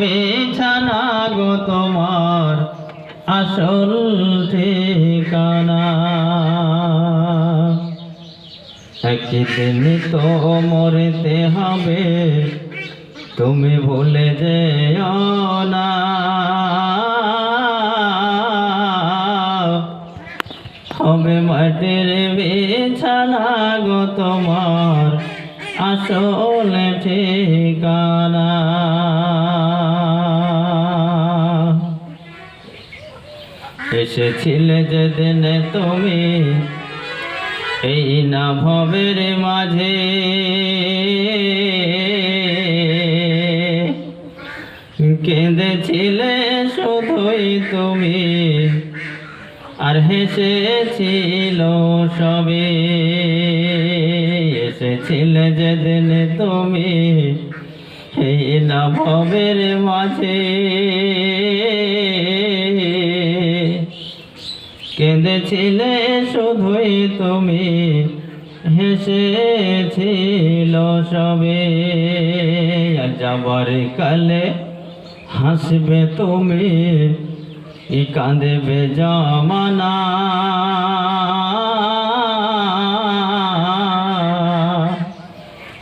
বিছানা গো তোমার আসল ঠিকানা। একদিন তো মরতে হবে, তুমি ভুলে যেও না। হবে মাটির বিছানা গো তোমার আসল ঠিকানা। এসেছিলে যেদিন তুমি, এই না ভবের মাঝে। কেঁদেছিলে শুধুই তুমি, আর হেসেছিল সবে। এসেছিলে যেদিন তুমি, এই না ভবের মাঝে। কেঁদেছিলে শুধুই তুমি, হেসেছিল সবে। যাবার কালে হাসবে তুমি, ই কাঁদেবে জমানা।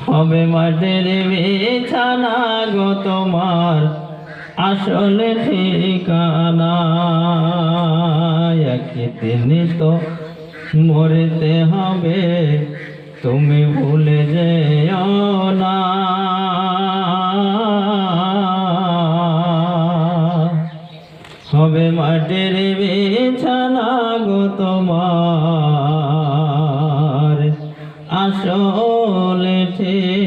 হবে মাটির বিছানা গো তোমার আসলে ঠিকানা। একদিন তো মরতে হবে, তুমি ভুলে যেও না। হবে মাটির বিছানা গো তোমার আসল ঠিকানা